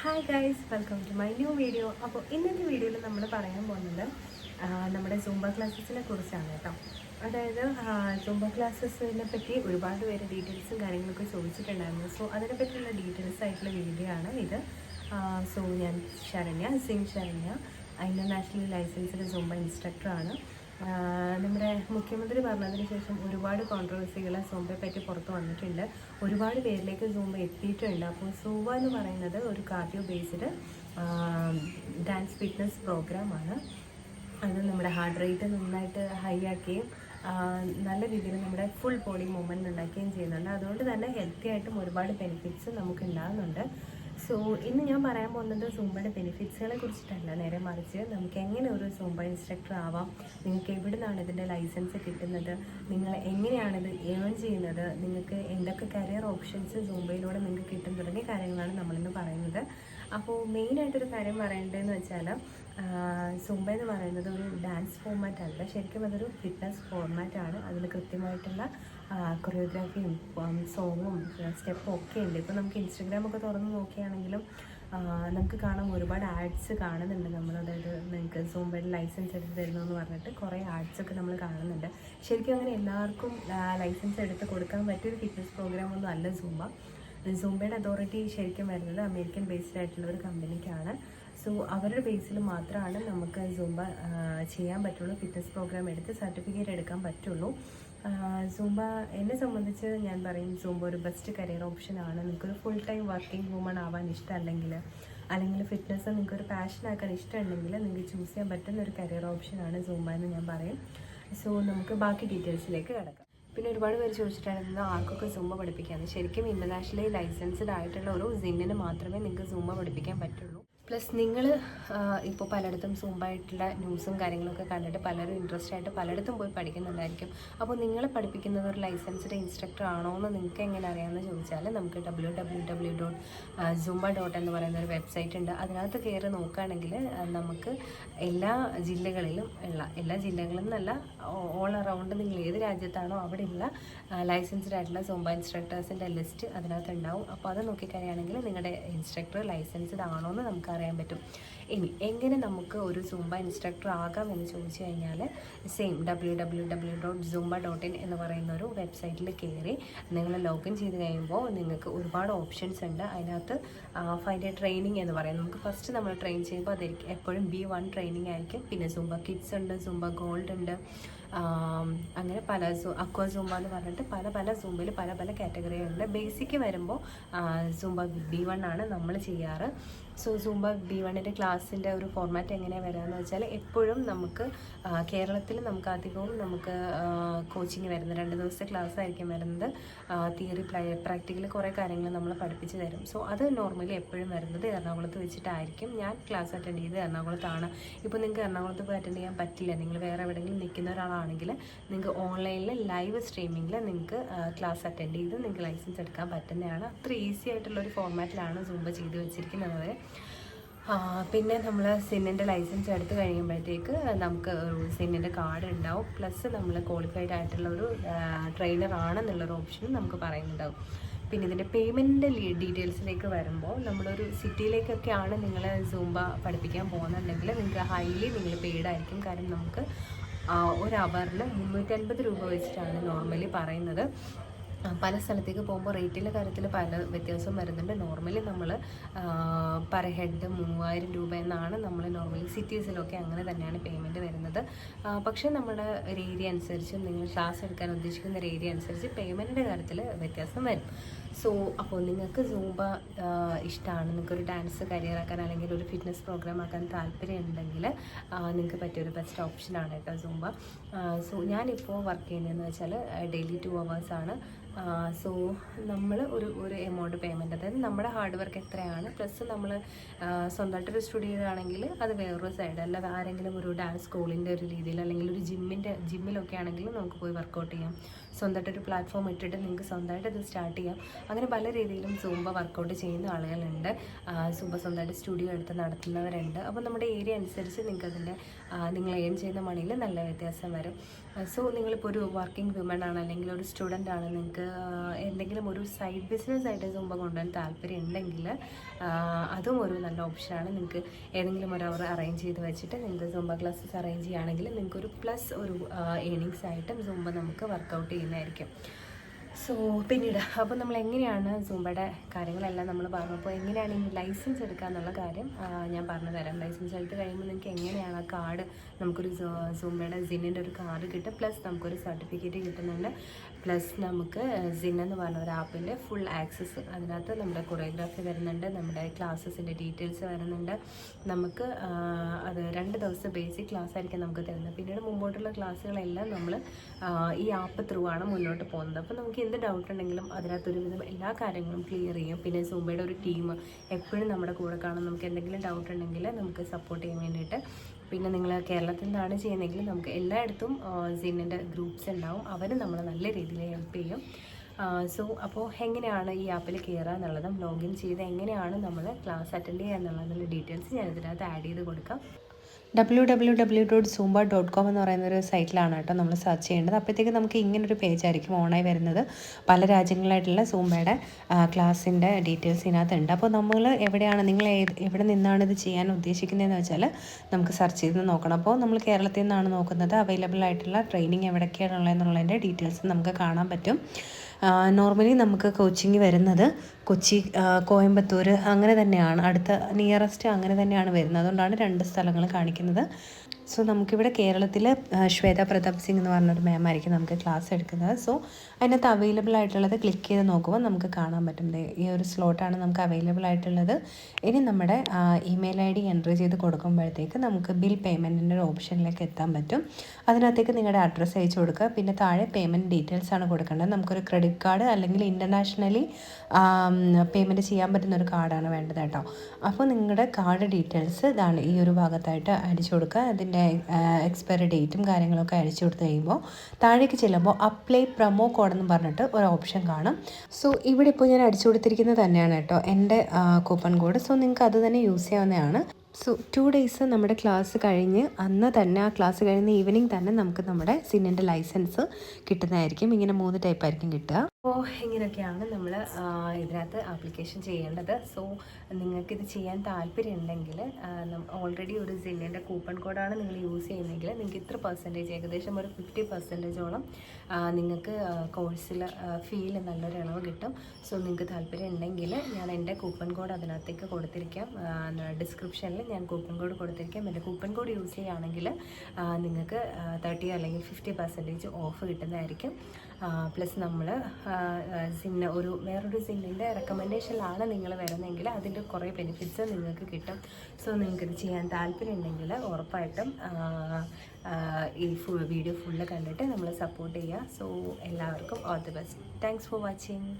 Hi guys welcome to my new video അപ്പോൾ ഇന്നത്തെ വീഡിയോയിൽ നമ്മൾ പറയാൻ പോകുന്നത് നമ്മുടെ സൂംബ ക്ലാസ്സസിനെ കുറിച്ചാണ് കേട്ടോ. അതായത് സൂംബ ക്ലാസ്സസിനെ പറ്റി ഒരുപാട് പേര് ഡീറ്റെയിൽസും കാര്യങ്ങളൊക്കെ ചോദിച്ചിട്ടുണ്ടായിരുന്നു. സോ അതിനെ പറ്റിയുള്ള ഡീറ്റെയിൽസ് ആയിട്ടുള്ള വീഡിയോ ആണ് ഇത്. സോ ഞാൻ ശരണ്യ സിംഗ് ശരണ്യ. ഇന്റർനാഷണൽ ലൈസൻസിന്റെ സൂംബ ഇൻസ്ട്രക്ടറാണ് നമ്മുടെ മുഖ്യമന്ത്രി പറഞ്ഞതിന് ശേഷം ഒരുപാട് കോൺട്രവേഴ്സികൾ സൂംബയെ പറ്റി പുറത്ത് വന്നിട്ടുണ്ട്. ഒരുപാട് പേരിലേക്ക് സൂംബ എത്തിയിട്ടുണ്ട്. അപ്പോൾ സൂവ എന്ന് പറയുന്നത് ഒരു കാർഡിയോ ബേസ്ഡ് ഡാൻസ് ഫിറ്റ്നസ് പ്രോഗ്രാമാണ് അത് നമ്മുടെ ഹാർട്ട് റേറ്റ് നന്നായിട്ട് ഹൈ ആക്കുകയും നല്ല രീതിയിൽ നമ്മുടെ ഫുൾ ബോഡി മൂവ്മെന്റ് ഉണ്ടാക്കുകയും ചെയ്യുന്നുണ്ട്. അതുകൊണ്ട് തന്നെ ഹെൽത്തി ആയിട്ടും ഒരുപാട് ബെനിഫിറ്റ്സ് നമുക്ക് ഉണ്ടാകുന്നുണ്ട് സോ ഇന്ന് ഞാൻ പറയാൻ പോകുന്നത് സൂമ്പയുടെ ബെനിഫിറ്റ്സുകളെ കുറിച്ചിട്ടല്ല. നേരെ മറിച്ച് നമുക്ക് എങ്ങനെ ഒരു സൂമ്പ ഇൻസ്ട്രക്ടർ ആവാം? നിങ്ങൾക്ക് എവിടെ നിന്നാണ് ഇതിന്റെ ലൈസൻസ് കിട്ടുന്നത്? നിങ്ങൾ എങ്ങനെയാണിത് ഏൺ ചെയ്യുന്നത്? നിങ്ങൾക്ക് എന്തൊക്കെ കരിയർ ഓപ്ഷൻസ് സൂമ്പയിലൂടെ നിങ്ങൾക്ക് കിട്ടും? തുടങ്ങിയ കാര്യങ്ങളാണ് നമ്മളിന്ന് പറയുന്നത്. അപ്പോൾ മെയിനായിട്ടൊരു കാര്യം പറയേണ്ടതെന്ന് വെച്ചാൽ സുംബ എന്ന് പറയുന്നത് ഒരു ഡാൻസ് ഫോർമാറ്റ് അല്ല. ശരിക്കും അതൊരു ഫിറ്റ്നസ് ഫോർമാറ്റാണ് അതിൽ കൃത്യമായിട്ടുള്ള കൊറിയോഗ്രാഫിയും സോങ്ങും സ്റ്റെപ്പും ഒക്കെ ഉണ്ട്. ഇപ്പോൾ നമുക്ക് ഇൻസ്റ്റഗ്രാം ഒക്കെ തുറന്ന് നോക്കുകയാണെങ്കിലും നമുക്ക് കാണാം ഒരുപാട് ആഡ്സ് കാണുന്നുണ്ട് നമ്മൾ. അതായത് നിങ്ങൾക്ക് സൂംബയുടെ ലൈസൻസ് എടുത്ത് തരുന്നു എന്ന് പറഞ്ഞിട്ട് കുറേ ആഡ്സ് ഒക്കെ നമ്മൾ കാണുന്നുണ്ട്. ശരിക്കും അങ്ങനെ എല്ലാവർക്കും ലൈസൻസ് എടുത്ത് കൊടുക്കാൻ പറ്റിയൊരു ഫിറ്റ്നസ് പ്രോഗ്രാം ഒന്നും അല്ല സൂംബ സൂംബയുടെ അതോറിറ്റി ശരിക്കും വരുന്നത് അമേരിക്കൻ ബേസ്ഡ് ആയിട്ടുള്ള ഒരു കമ്പനിക്കാണ് സോ അവരുടെ ബേസിൽ മാത്രമാണ് നമുക്ക് സൂംബ ചെയ്യാൻ പറ്റുള്ളൂ ഫിറ്റ്നസ് പ്രോഗ്രാം എടുത്ത് സർട്ടിഫിക്കറ്റ് എടുക്കാൻ പറ്റുള്ളൂ. സൂംബ എന്നെ സംബന്ധിച്ച് ഞാൻ പറയും സൂംബ ഒരു ബെസ്റ്റ് കരിയർ ഓപ്ഷൻ ഓപ്ഷനാണ് നിങ്ങൾക്കൊരു ഫുൾ ടൈം വർക്കിംഗ് വുമൺ ആവാൻ ഇഷ്ടമല്ലെങ്കിൽ അല്ലെങ്കിൽ ഫിറ്റ്നസ് നിങ്ങൾക്കൊരു പാഷൻ ആക്കാൻ ഇഷ്ടമുണ്ടെങ്കിൽ നിങ്ങൾക്ക് ചൂസ് ചെയ്യാൻ പറ്റുന്ന ഒരു കരിയർ ഓപ്ഷൻ ആണ് സൂംബ എന്ന് ഞാൻ പറയും. സോ നമുക്ക് ബാക്കി ഡീറ്റെയിൽസിലേക്ക് കിടക്കാം. പിന്നെ ഒരുപാട് പേര് ചോദിച്ചിട്ടുണ്ടായിരുന്നു ആർക്കൊക്കെ സൂമ പഠിപ്പിക്കാമെന്ന് ശരിക്കും ഇന്റർനാഷണലി ലൈസൻസ്ഡ് ആയിട്ടുള്ള ഒരു സിന്നിന് മാത്രമേ നിങ്ങൾക്ക് സൂമ പഠിപ്പിക്കാൻ പറ്റുള്ളൂ. പ്ലസ് നിങ്ങൾ ഇപ്പോൾ പലയിടത്തും സൂമ്പായിട്ടുള്ള ന്യൂസും കാര്യങ്ങളൊക്കെ കണ്ടിട്ട് പലരും ഇൻട്രസ്റ്റ് ആയിട്ട് പലയിടത്തും പോയി പഠിക്കുന്നുണ്ടായിരിക്കും. അപ്പോൾ നിങ്ങൾ പഠിപ്പിക്കുന്നത് ഒരു ലൈസൻസ്ഡ് ഇൻസ്ട്രക്ടർ ആണോ എന്ന് നിങ്ങൾക്ക് എങ്ങനെ അറിയാമെന്ന് ചോദിച്ചാൽ നമുക്ക് W W W dot zumba dot എന്ന് പറയുന്ന ഒരു വെബ്സൈറ്റ് ഉണ്ട്. അതിനകത്ത് കയറി നോക്കുകയാണെങ്കിൽ നമുക്ക് എല്ലാ ജില്ലകളിലും ഉള്ള എല്ലാ ജില്ലകളിൽ നിന്നല്ല ഓൾ അറൗണ്ട് നിങ്ങൾ ഏത് രാജ്യത്താണോ അവിടെയുള്ള ലൈസൻസ്ഡ് ആയിട്ടുള്ള സൂംബ ഇൻസ്ട്രക്ടേഴ്സിന്റെ ലിസ്റ്റ് അതിനകത്ത് ഉണ്ടാവും. അപ്പോൾ അത് നോക്കിക്കഴിയുകയാണെങ്കിൽ നിങ്ങളുടെ ഇൻസ്ട്രക്ടർ ലൈസൻസ്ഡ് ആണോ എന്ന് നമുക്ക് അറിയാൻ പറ്റും. ഇനി എങ്ങനെ നമുക്ക് ഒരു സൂംബ ഇൻസ്ട്രക്ടർ ആകാം എന്ന് ചോദിച്ചു കഴിഞ്ഞാൽ same W W W dot zumba dot in എന്ന് പറയുന്ന ഒരു വെബ്സൈറ്റിൽ കയറി നിങ്ങൾ ലോഗിൻ ചെയ്ത് കഴിയുമ്പോൾ നിങ്ങൾക്ക് ഒരുപാട് ഓപ്ഷൻസ് ഉണ്ട്. അതിനകത്ത് ഫൈവ് ഡേ ട്രെയിനിങ് എന്ന് പറയും. നമുക്ക് ഫസ്റ്റ് നമ്മൾ ട്രെയിൻ ചെയ്യുമ്പോൾ അതായിരിക്കും എപ്പോഴും ബി വൺ ട്രെയിനിങ് ആയിരിക്കും. പിന്നെ സൂംബ കിഡ്സ് ഉണ്ട് സൂംബ ഗോൾഡ് ഉണ്ട്. അങ്ങനെ പല സൂ അക്വ സൂമ്പ എന്ന് പറഞ്ഞിട്ട് പല പല സൂമ്പിൽ പല പല കാറ്റഗറികളുണ്ട് ബേസിക് വരുമ്പോൾ സൂമ്പ ബി വൺ ആണ് നമ്മൾ ചെയ്യാറ്. സോ സൂമ്പ ബി വണ്ണിന്റെ ക്ലാസ്സിന്റെ ഒരു ഫോർമാറ്റ് എങ്ങനെയാണ് വരാമെന്ന് വെച്ചാൽ എപ്പോഴും നമുക്ക് കേരളത്തിൽ നമുക്ക് അധികവും നമുക്ക് കോച്ചിങ് വരുന്നത് രണ്ട് ദിവസത്തെ ക്ലാസ് ആയിരിക്കും വരുന്നത്. തിയറി പ്രാക്ടിക്കൽ കുറേ കാര്യങ്ങൾ നമ്മൾ പഠിപ്പിച്ച് തരും. സോ അത് നോർമലി എപ്പോഴും വരുന്നത് എറണാകുളത്ത് വെച്ചിട്ടായിരിക്കും. ഞാൻ ക്ലാസ് അറ്റൻഡ് ചെയ്ത് എറണാകുളത്താണ്. ഇപ്പോൾ നിങ്ങൾക്ക് എറണാകുളത്ത് പോയി അറ്റൻഡ് ചെയ്യാൻ പറ്റില്ല. നിങ്ങൾ വേറെ എവിടെയെങ്കിലും നിൽക്കുന്ന ഒരാളാണെങ്കിൽ നിങ്ങൾക്ക് ഓൺലൈനിൽ ലൈവ് സ്ട്രീമിങ്ങിൽ നിങ്ങൾക്ക് ക്ലാസ് അറ്റൻഡ് ചെയ്ത് നിങ്ങൾക്ക് ലൈസൻസ് എടുക്കാൻ പറ്റുന്നതാണ്. അത്ര ഈസി ആയിട്ടുള്ള ഒരു ഫോർമാറ്റിലാണ് സൂംബ ചെയ്ത് വെച്ചിരിക്കുന്നത്. പിന്നെ നമ്മൾ സിന്നിന്റെ ലൈസൻസ് എടുത്ത് കഴിയുമ്പോഴത്തേക്ക് നമുക്ക് സിന്നിന്റെ കാർഡ് ഉണ്ടാവും. പ്ലസ് നമ്മൾ ക്വാളിഫൈഡ് ആയിട്ടുള്ള ഒരു ട്രെയിനർ ആണെന്നുള്ളൊരു ഓപ്ഷനും നമുക്ക് പറയുന്നുണ്ടാവും. പിന്നെ ഇതിന്റെ പേയ്മെന്റിന്റെ ഡീറ്റെയിൽസിലേക്ക് വരുമ്പോൾ നമ്മളൊരു സിറ്റിയിലേക്കൊക്കെയാണ് നിങ്ങൾ സൂംബ പഠിപ്പിക്കാൻ പോകുന്നുണ്ടെങ്കിൽ നിങ്ങൾക്ക് ഹൈലി നിങ്ങൾ പെയ്ഡ് ആയിരിക്കും. കാരണം നമുക്ക് ഒരു അവറിൽ മുന്നൂറ്റൻപത് രൂപ വെച്ചിട്ടാണ് നോർമലി പറയുന്നത്. പല സ്ഥലത്തേക്ക് പോകുമ്പോൾ റേറ്റിന്റെ കാര്യത്തിൽ പല വ്യത്യാസം വരുന്നുണ്ട്. നോർമലി നമ്മൾ പെർ ഹെഡ് മൂവായിരം രൂപ എന്നാണ് നമ്മൾ നോർമലി സിറ്റീസിലൊക്കെ അങ്ങനെ തന്നെയാണ് പേയ്മെന്റ് വരുന്നത്. പക്ഷേ നമ്മുടെ ഒരു ഏരിയ അനുസരിച്ച് നിങ്ങൾ ക്ലാസ് എടുക്കാൻ ഉദ്ദേശിക്കുന്ന ഒരു ഏരിയ അനുസരിച്ച് പേയ്മെന്റിന്റെ കാര്യത്തിൽ വ്യത്യാസം വരും. സോ അപ്പോൾ നിങ്ങൾക്ക് സൂംബ ഇഷ്ടമാണ് നിങ്ങൾക്കൊരു ഡാൻസ് കരിയർ ആക്കാൻ അല്ലെങ്കിൽ ഒരു ഫിറ്റ്നസ് പ്രോഗ്രാം ആക്കാൻ താല്പര്യം ഉണ്ടെങ്കിൽ നിങ്ങൾക്ക് പറ്റിയൊരു ബെസ്റ്റ് ഓപ്ഷനാണ് കേട്ടോ സൂംബ. സോ ഞാനിപ്പോൾ വർക്ക് ചെയ്യുന്നതെന്ന് വെച്ചാൽ ഡെയിലി ടു ആണ്. സോ നമ്മൾ ഒരു ഒരു എമൗണ്ട് പേയ്മെന്റ് അതായത് നമ്മുടെ ഹാർഡ് വർക്ക് എത്രയാണ് പ്ലസ് നമ്മൾ സ്വന്തമായിട്ടൊരു സ്റ്റുഡിയോ ആണെങ്കിൽ അത് വേറൊരു സൈഡ് അല്ലാതെ ആരെങ്കിലും ഒരു ഡാൻസ് സ്കൂളിന്റെ ഒരു രീതിയിൽ അല്ലെങ്കിൽ ഒരു ജിമ്മിന്റെ ജിമ്മിലൊക്കെ ആണെങ്കിലും നമുക്ക് പോയി വർക്കൗട്ട് ചെയ്യാം. സ്വന്തമായിട്ടൊരു പ്ലാറ്റ്ഫോം ഇട്ടിട്ട് നിങ്ങൾക്ക് സ്വന്തമായിട്ട് ഇത് സ്റ്റാർട്ട് ചെയ്യാം. അങ്ങനെ പല രീതിയിലും സൂംബ വർക്കൗട്ട് ചെയ്യുന്ന ആളുകളുണ്ട്. സൂമ്പ സ്വന്തമായിട്ട് സ്റ്റുഡിയോ എടുത്ത് നടത്തുന്നവരുണ്ട്. അപ്പോൾ നമ്മുടെ ഏരിയ അനുസരിച്ച് നിങ്ങൾക്ക് അതിന്റെ നിങ്ങൾ എയിം ചെയ്യുന്ന മണിയിൽ നല്ല വ്യത്യാസം വരും. സോ നിങ്ങളിപ്പോൾ ഒരു വർക്കിംഗ് വിമൺ ആണ് അല്ലെങ്കിൽ ഒരു സ്റ്റുഡന്റ് ആണ് നിങ്ങൾക്ക് എന്തെങ്കിലും ഒരു സൈഡ് ബിസിനസ് ആയിട്ട് സൂമ്പ കൊണ്ടുവരാൻ താല്പര്യം ഉണ്ടെങ്കിൽ അതും ഒരു നല്ല ഓപ്ഷനാണ് നിങ്ങൾക്ക് ഏതെങ്കിലും ഒരു അവർ അറേഞ്ച് ചെയ്ത് വെച്ചിട്ട് നിങ്ങൾക്ക് സൂമ്പ ക്ലാസ്സസ് അറേഞ്ച് ചെയ്യുകയാണെങ്കിൽ നിങ്ങൾക്ക് ഒരു പ്ലസ് ഒരു ഏണിങ്സ് ആയിട്ടും സൂമ്പ നമുക്ക് വർക്കൗട്ട് ചെയ്യുന്നതായിരിക്കും. സോ പിന്നീട് അപ്പോൾ നമ്മൾ എങ്ങനെയാണ് സൂമ്പയുടെ കാര്യങ്ങളെല്ലാം നമ്മൾ പറഞ്ഞു? അപ്പോൾ എങ്ങനെയാണ് ഈ ലൈസൻസ് എടുക്കുക എന്നുള്ള കാര്യം ഞാൻ പറഞ്ഞു തരാം. ലൈസൻസ് എടുത്ത് കഴിയുമ്പോൾ നിങ്ങൾക്ക് എങ്ങനെയാണ് ആ കാർഡ് നമുക്കൊരു സൂമ്പയുടെ സിന്നിന്റെ ഒരു കാർഡ് കിട്ടും. പ്ലസ് നമുക്കൊരു സർട്ടിഫിക്കറ്റ് കിട്ടുന്നുണ്ട്. പ്ലസ് നമുക്ക് സിൻ എന്ന് പറഞ്ഞ ഒരു ആപ്പിന്റെ ഫുൾ ആക്സസ് അതിനകത്ത് നമ്മുടെ കൊറിയോഗ്രാഫി വരുന്നുണ്ട് നമ്മുടെ ക്ലാസ്സസിന്റെ ഡീറ്റെയിൽസ് വരുന്നുണ്ട്. നമുക്ക് അത് രണ്ട് ദിവസം ബേസിക് ക്ലാസ് ആയിരിക്കും നമുക്ക് തരുന്നത്. പിന്നീട് മുമ്പോട്ടുള്ള ക്ലാസ്സുകളെല്ലാം നമ്മൾ ഈ ആപ്പ് ത്രൂ ആണ് മുന്നോട്ട് പോകുന്നത്. അപ്പോൾ നമുക്ക് എന്ത് ഡൗട്ട് ഉണ്ടെങ്കിലും അതിനകത്ത് ഒരുവിധം എല്ലാ കാര്യങ്ങളും ക്ലിയർ ചെയ്യും. പിന്നെ സൂമ്പയുടെ ഒരു ടീം എപ്പോഴും നമ്മുടെ കൂടെ കാണും. നമുക്ക് എന്തെങ്കിലും ഡൗട്ട് ഉണ്ടെങ്കിൽ നമുക്ക് സപ്പോർട്ട് ചെയ്യാൻ വേണ്ടിയിട്ട്. പിന്നെ നിങ്ങൾ കേരളത്തിൽ നിന്നാണ് ചെയ്യുന്നതെങ്കിൽ നമുക്ക് എല്ലായിടത്തും സിന്നിന്റെ ഗ്രൂപ്പ്സ് ഉണ്ടാവും. അവർ നമ്മളെ നല്ല രീതിയിൽ ഹെൽപ്പ് ചെയ്യും. സോ അപ്പോൾ എങ്ങനെയാണ് ഈ ആപ്പിൽ കയറുക എന്നുള്ളതും ലോഗിൻ ചെയ്ത് എങ്ങനെയാണ് നമ്മൾ ക്ലാസ് അറ്റൻഡ് ചെയ്യുക എന്നുള്ളതിന്റെ ഡീറ്റെയിൽസ് ഞാൻ ഇതിനകത്ത് ആഡ് ചെയ്ത് കൊടുക്കാം. W W W dot zumba dot com എന്ന് പറയുന്ന ഒരു സൈറ്റിലാണ് കേട്ടോ നമ്മൾ സെർച്ച് ചെയ്യേണ്ടത്. അപ്പോഴത്തേക്ക് നമുക്ക് ഇങ്ങനൊരു പേജ് ആയിരിക്കും ഓണായി വരുന്നത്. പല രാജ്യങ്ങളായിട്ടുള്ള സൂംബയുടെ ക്ലാസ്സിന്റെ ഡീറ്റെയിൽസ് ഇതിനകത്തുണ്ട്. അപ്പോൾ നമ്മൾ എവിടെയാണ് നിങ്ങൾ എവിടെ നിന്നാണ് ഇത് ചെയ്യാൻ ഉദ്ദേശിക്കുന്നതെന്ന് വെച്ചാൽ നമുക്ക് സെർച്ച് ചെയ്ത് നോക്കണം. അപ്പോൾ നമ്മൾ കേരളത്തിൽ നിന്നാണ് നോക്കുന്നത്. അവൈലബിൾ ആയിട്ടുള്ള ട്രെയിനിങ് എവിടെയൊക്കെയാണുള്ളതെന്നുള്ളതിന്റെ ഡീറ്റെയിൽസ് നമുക്ക് കാണാൻ പറ്റും. നോർമലി നമുക്ക് കോച്ചിങ് വരുന്നത് കൊച്ചി കോയമ്പത്തൂർ അങ്ങനെ തന്നെയാണ്. അടുത്ത നിയറസ്റ്റ് അങ്ങനെ തന്നെയാണ് വരുന്നത്. അതുകൊണ്ടാണ് രണ്ട് സ്ഥലങ്ങൾ കാണിക്കുന്നത്. കാണിക്കുന്നത് സോ നമുക്കിവിടെ കേരളത്തിൽ ശ്വേത പ്രതാപ് സിംഗ് എന്ന് പറഞ്ഞൊരു മാം ആയിരിക്കും നമുക്ക് ക്ലാസ് എടുക്കുന്നത്. സോ അതിനകത്ത് അവൈലബിൾ ആയിട്ടുള്ളത് ക്ലിക്ക് ചെയ്ത് നോക്കുമ്പോൾ നമുക്ക് കാണാൻ പറ്റും. ഈ ഒരു സ്ലോട്ടാണ് നമുക്ക് അവൈലബിൾ ആയിട്ടുള്ളത്. ഇനി നമ്മുടെ ഇമെയിൽ ഐ ഡി എൻട്രി ചെയ്ത് കൊടുക്കുമ്പോഴത്തേക്ക് നമുക്ക് ബിൽ പേയ്മെന്റിന്റെ ഒരു ഓപ്ഷനിലേക്ക് എത്താൻ പറ്റും. അതിനകത്തേക്ക് നിങ്ങളുടെ അഡ്രസ്സ് അയച്ചു കൊടുക്കുക. പിന്നെ താഴെ പേയ്മെന്റ് ഡീറ്റെയിൽസ് ആണ് കൊടുക്കേണ്ടത്. നമുക്കൊരു ക്രെഡിറ്റ് കാർഡ് അല്ലെങ്കിൽ ഇന്റർനാഷണലി പേയ്മെന്റ് ചെയ്യാൻ പറ്റുന്ന ഒരു കാർഡാണ് വേണ്ടത് കേട്ടോ. അപ്പോൾ നിങ്ങളുടെ കാർഡ് ഡീറ്റെയിൽസ് ഇതാണ് ഈ ഒരു ഭാഗത്തായിട്ട് അടിച്ചു കൊടുക്കുക. അതിന്റെ എക്സ്പയറി ഡേറ്റും കാര്യങ്ങളൊക്കെ അയച്ചു കൊടുത്ത് കഴിയുമ്പോൾ താഴേക്ക് ചെല്ലുമ്പോൾ അപ്ലൈ പ്രൊമോ കോഡ് എന്ന് പറഞ്ഞിട്ട് ഒരു ഓപ്ഷൻ കാണും. സോ ഇവിടെ ഇപ്പോൾ ഞാൻ അടിച്ചു കൊടുത്തിരിക്കുന്നത് തന്നെയാണ് കേട്ടോ എന്റെ കൂപ്പൺ കോഡ് സോ നിങ്ങൾക്ക് അത് തന്നെ യൂസ് ചെയ്യാവുന്നതാണ്. സോ ടു ഡേയ്സ് നമ്മുടെ ക്ലാസ് കഴിഞ്ഞ് അന്ന് തന്നെ ആ ക്ലാസ് കഴിഞ്ഞ ഈവനിങ് തന്നെ നമുക്ക് നമ്മുടെ സിന്നിന്റെ ലൈസൻസ് കിട്ടുന്നതായിരിക്കും. ഇങ്ങനെ മൂന്ന് ടൈപ്പ് ആയിരിക്കും കിട്ടുക. അപ്പോൾ ഇങ്ങനെയൊക്കെയാണ് നമ്മൾ ഇതിനകത്ത് ആപ്ലിക്കേഷൻ ചെയ്യേണ്ടത്. സോ നിങ്ങൾക്കിത് ചെയ്യാൻ താല്പര്യം ഉണ്ടെങ്കിൽ ഓൾറെഡി ഒരു സിന്നിന്റെ കൂപ്പൺ കോഡാണ് നിങ്ങൾ യൂസ് ചെയ്യുന്നതെങ്കിൽ നിങ്ങൾക്ക് ഇത്ര പെർസെന്റേജ് ഏകദേശം ഒരു ഫിഫ്റ്റി പെർസെന്റേജോളം നിങ്ങൾക്ക് കോഴ്സിൽ ഫീൽ നല്ലൊരു ഇളവ് കിട്ടും. സോ നിങ്ങൾക്ക് താല്പര്യം ഉണ്ടെങ്കിൽ ഞാൻ എന്റെ കൂപ്പൺ കോഡ് അതിനകത്തേക്ക് കൊടുത്തിരിക്കാം. ഡിസ്ക്രിപ്ഷനിൽ ഞാൻ കൂപ്പൺ കോഡ് കൊടുത്തിരിക്കാം. എന്റെ കൂപ്പൺ കോഡ് യൂസ് ചെയ്യുകയാണെങ്കിൽ നിങ്ങൾക്ക് തേർട്ടി അല്ലെങ്കിൽ ഫിഫ്റ്റി പെർസെന്റേജ് ഓഫ് കിട്ടുന്നതായിരിക്കും. പ്ലസ് നമ്മൾ സിന്ന ഒരു വേറൊരു സിന്നിന്റെ റെക്കമെൻഡേഷനിലാണ് നിങ്ങൾ വരുന്നതെങ്കിൽ അതിന്റെ കുറേ ബെനിഫിറ്റ്സ് നിങ്ങൾക്ക് കിട്ടും. സോ നിങ്ങൾക്കിത് ചെയ്യാൻ താല്പര്യം ഉണ്ടെങ്കിൽ ഉറപ്പായിട്ടും ഈ വീഡിയോ ഫുള്ള് കണ്ടിട്ട് നമ്മൾ സപ്പോർട്ട് ചെയ്യുക. സോ എല്ലാവർക്കും all the best thanks for watching